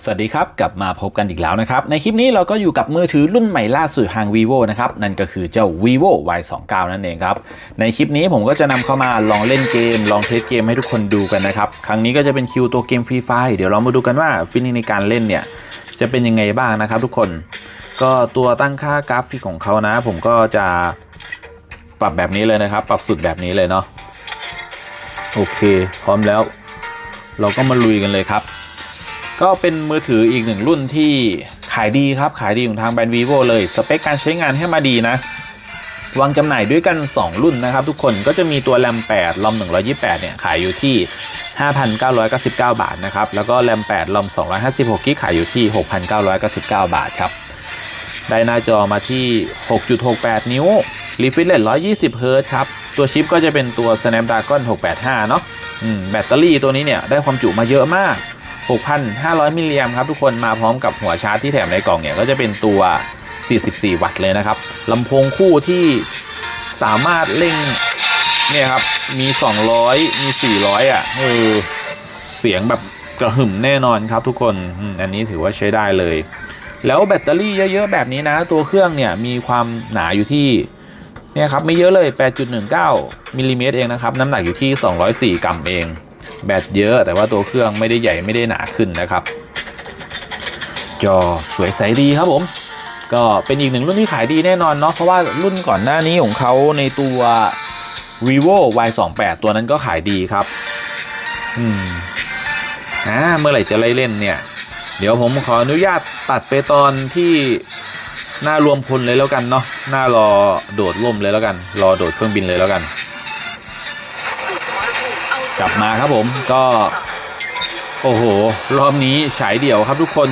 สวัสดีครับ กลับมาพบกันอีกแล้วนะครับ ในคลิปนี้เราก็อยู่กับมือถือรุ่นใหม่ล่าสุดทาง vivo นะครับ นั่นก็คือเจ้า vivo y 2 9 นั่นเองครับ ในคลิปนี้ผมก็จะนำเข้ามาลองเล่นเกม ลองเทสเกมให้ทุกคนดูกันนะครับ ครั้งนี้ก็จะเป็นคิวตัวเกมฟรีไฟเดี๋ยวเรามาดูกันว่าฟิลลิ่งในการเล่นเนี่ย จะเป็นยังไงบ้างนะครับทุกคน ก็ตัวตั้งค่ากราฟิกของเขานะ ผมก็จะปรับแบบนี้เลยนะครับ ปรับสุดแบบนี้เลยเนาะโอเค พร้อมแล้ว เราก็มาลุยกันเลยครับ ก็เป็นมือถืออีกหนึ่งรุ่นที่ขายดีครับ ขายดีของทางแบรนด์ vivo เลย สเปคการใช้งานให้มาดีนะ วางจำหน่ายด้วยกัน 2 รุ่นนะครับ ทุกคนก็จะมีตัวแรม8ลอม128 เนี่ย ขายอยู่ที่ 5,999 บาทนะครับ แล้วก็แรม8ลอม256กิกขายอยู่ที่ 6,999 บาทครับ ได้หน้าจอมาที่ 6.68 นิ้ว refresh rate 120 Hz ครับ ตัวชิปก็จะเป็นตัว Snapdragon 685 เนาะแบตเตอรี่ตัวนี้เนี่ยได้ความจุมาเยอะมาก 6,500 มิลลิแอมครับทุกคนมาพร้อมกับหัวชาร์จที่แถมในกล่องเนี่ยก็จะเป็นตัว 44 วัตต์เลยนะครับลำโพงคู่ที่สามารถเล่งเนี่ยครับมี 200 มี 400 อะเออเสียงแบบกระหึ่มแน่นอนครับทุกคนอันนี้ถือว่าใช้ได้เลย แล้วแบตเตอรี่เยอะๆแบบนี้นะ ตัวเครื่องเนี่ยมีความหนาอยู่ที่เนี่ยครับไม่เยอะเลย 8.19มิลลิเมตรเองนะครับ น้ำหนักอยู่ที่ 204 กรัมเอง แบตเยอะแต่ว่าตัวเครื่องไม่ได้ใหญ่ไม่ได้หนาขึ้นนะครับ จอสวยใสดีครับผม ก็เป็นอีกหนึ่งรุ่นที่ขายดีแน่นอนเนาะเพราะว่ารุ่นก่อนหน้านี้ของเขาในตัว vivo y 2 8ตัวนั้นก็ขายดีครับ อืมอ่าเมื่อไหร่จะไล่เล่นเนี่ย เดี๋ยวผมขออนุญาตตัดไปตอนที่หน้ารวมพลเลยแล้วกันเนาะหน้ารอโดดร่มเลยแล้วกัน รอโดดเครื่องบินเลยแล้วกัน กลับมาครับผมก็ โอ้โห รอบนี้ฉายเดี่ยวครับทุกคน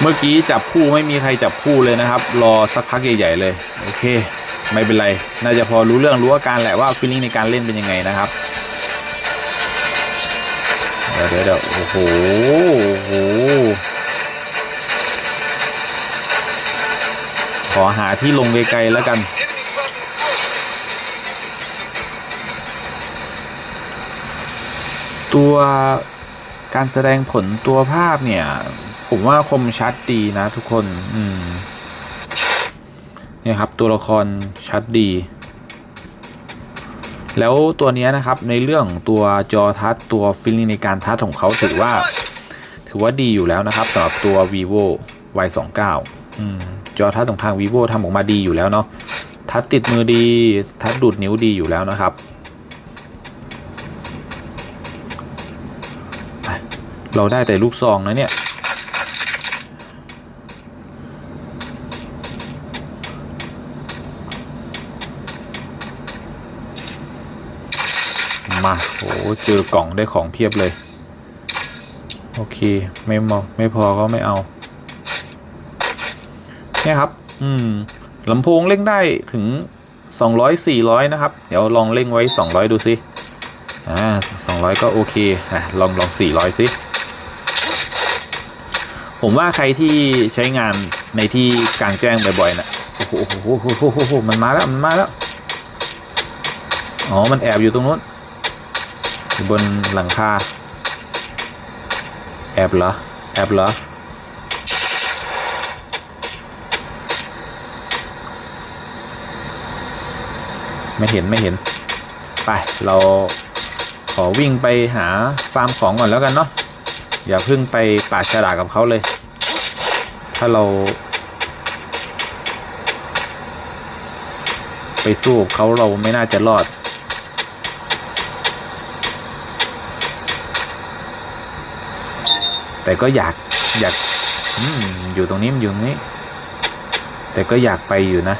เมื่อกี้จับคู่ไม่มีใครจับคู่เลยนะครับ รอสักพักใหญ่ๆเลย โอเค ไม่เป็นไร น่าจะพอรู้เรื่องรู้อาการแหละว่าฟีลลิ่งในการเล่นเป็นยังไงนะครับเดี๋ยวเดี๋ยวเดี๋ยวโอ้โหโอ้โหขอหาที่ลงไกลๆแล้วกัน ตัวการแสดงผลตัวภาพเนี่ย ผมว่าคมชัดดีนะทุกคน อืมเนี่ยครับ ตัวละครชัดดี แล้วตัวนี้นะครับในเรื่องตัวจอทัชตัวฟิลลิ่งในการทัชของเขาถือว่า ถือว่าดีอยู่แล้วนะครับสำหรับตัว vivo y 2 9อืมจอทัชของทาง vivo ทำออกมาดีอยู่แล้วเนาะทัชติดมือดี ทัชดูดนิ้วดีอยู่แล้วนะครับ เราได้แต่ลูกซองนะเนี่ยมาโอ้เจอกล่องได้ของเพียบเลย โอเค ไม่มอไม่พอก็ไม่เอา เนี่ยครับ อืมลำโพงเร่งได้ถึง 200 400 นะครับ เดี๋ยวลองเร่งไว้ 200 ดูสิอ่า200 ก็โอเคอะลองลอง 400 สิ ผมว่าใครที่ใช้งานในที่กลางแจ้งบ่อยๆนะโอ้โหโอ้โหโอ้โหมันมาแล้วมันมาแล้วอ๋อ มันแอบอยู่ตรงนู้นบนหลังคาแอบเหรอแอบเหรอไม่เห็นไม่เห็น ไป เราขอวิ่งไปหาฟาร์มของก่อนแล้วกันเนาะ อย่าเพิ่งไปปาดฉลากกับเขาเลย ถ้าเรา ไปสู้เขาเราไม่น่าจะรอด แต่ก็อยากอยากอมอยู่ตรงนี้มันอยู่ตรงนี้ แต่ก็อยากไปอยู่นะ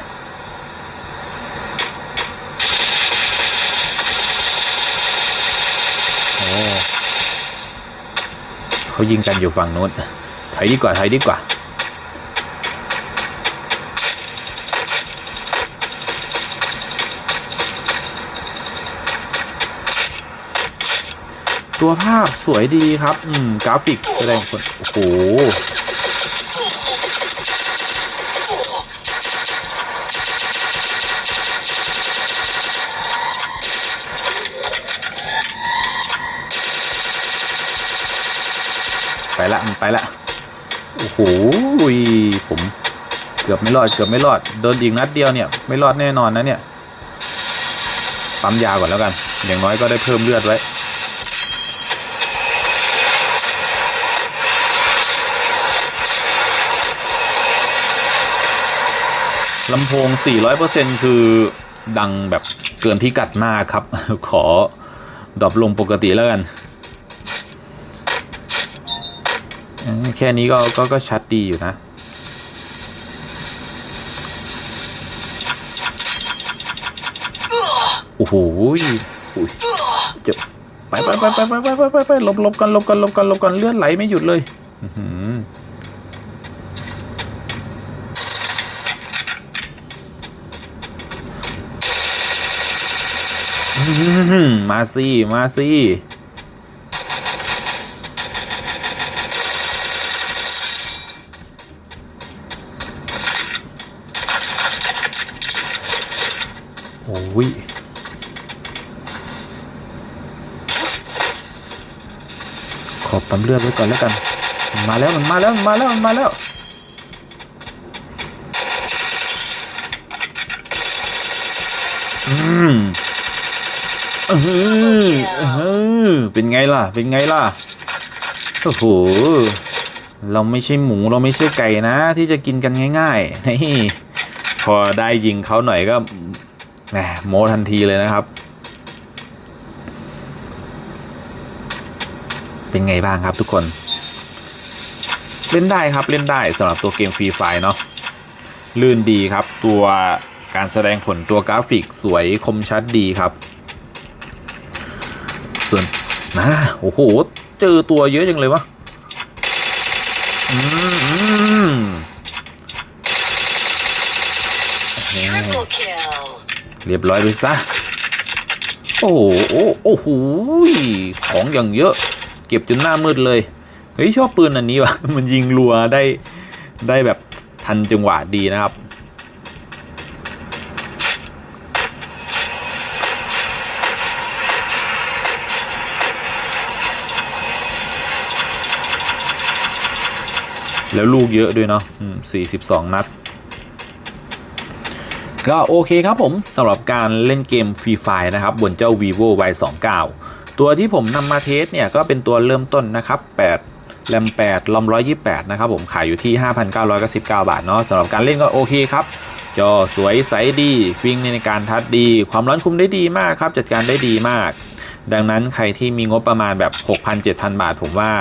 เขายิงกันอยู่ฝั่งนู้นถอยดีกว่าถอยดีกว่าตัวภาพสวยดีครับ อืม กราฟิกแสดงผลโอ้โห ไปละมันไปละโอ้โหผมเกือบไม่รอดเกือบไม่รอดโดนอีกนัดเดียวเนี่ย ไม่รอดแน่นอนนะเนี่ยปั๊มยาก่อนแล้วกัน อย่างน้อยก็ได้เพิ่มเลือดไว้ลำโพง 400%คือดังแบบเกินพิกัดมากครับ ขอดรอปลงปกติแล้วกัน แค่นี้ก็ก็ก็ชัดดีอยู่นะโอ้โหจะไปไปไปไปไปไปไปไปไปหลบหลบกันหลบกันหลบกันหลบกันเลือดไหลไม่หยุดเลยมาสิมาสิ โอ้ยขอปั๊มเลือดไว้ก่อนแล้วกัน มาแล้วมันมาแล้วมันมาแล้วมันมาแล้วอืมเออเออเป็นไงล่ะ เป็นไงล่ะโอ้โหเราไม่ใช่หมูเราไม่ใช่ไก่นะ ที่จะกินกันง่ายๆนี่พอได้ยิงเขาหน่อยก็ แหมโมทันทีเลยนะครับ เป็นไงบ้างครับทุกคน เล่นได้ครับเล่นได้สำหรับตัวเกมฟรีไฟเนาะลื่นดีครับ ตัวการแสดงผลตัวกราฟิกสวยคมชัดดีครับ ส่วนนะโอ้โห เจอตัวเยอะจังเลยวะอืมอืมโอเค Triple kill. เรียบร้อยไปซะ โอ้โหโอ้โอ้โหของอย่างเยอะ เก็บจนหน้ามืดเลย เฮ้ย ชอบปืนอันนี้ว่ะ มันยิงรัวได้ได้แบบทันจังหวะดีนะครับแล้วลูกเยอะด้วยเนาะสี่สิบสองนัด ก็โอเคครับผมสำหรับการเล่นเกมฟรีไฟนะครับ บนเจ้า vivo y 2 9ตัวที่ผมนำมาเทสเนี่ย ก็เป็นตัวเริ่มต้นนะครับ8แรม8ลอม128 นะครับผมขายอยู่ที่ 5,999 บาทเนาะสำหรับการเล่นก็โอเคครับ จอสวยใสดีฟิงในการทัดดี ความร้อนคุมได้ดีมากครับ จัดการได้ดีมาก ดังนั้นใครที่มีงบประมาณแบบ 6,000-7,000 บาท ผมว่า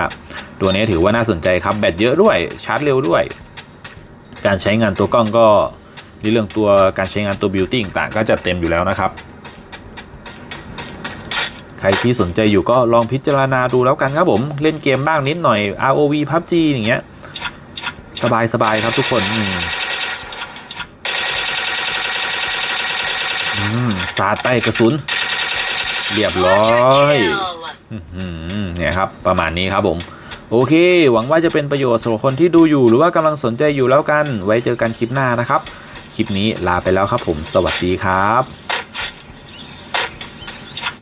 ตัวนี้ถือว่าน่าสนใจครับแบตเยอะด้วยชาร์จเร็วด้วย การใช้งานตัวกล้องก็ ในเรื่องตัวการใช้งานตัวบิวตี้ต่างๆก็จัดเต็มอยู่แล้วนะครับ ใครที่สนใจอยู่ก็ลองพิจารณาดูแล้วกันครับผม เล่นเกมบ้างนิดหน่อย ROV PUBG อย่างเงี้ย สบายสบายๆครับทุกคนอืมสาดไปกระสุน เรียบร้อยเนี่ยครับ ประมาณนี้ครับผมโอเค หวังว่าจะเป็นประโยชน์สำหรับคนที่ดูอยู่หรือว่ากำลังสนใจอยู่แล้วกัน ไว้เจอกันคลิปหน้านะครับ คลิปนี้ลาไปแล้วครับผม สวัสดีครับ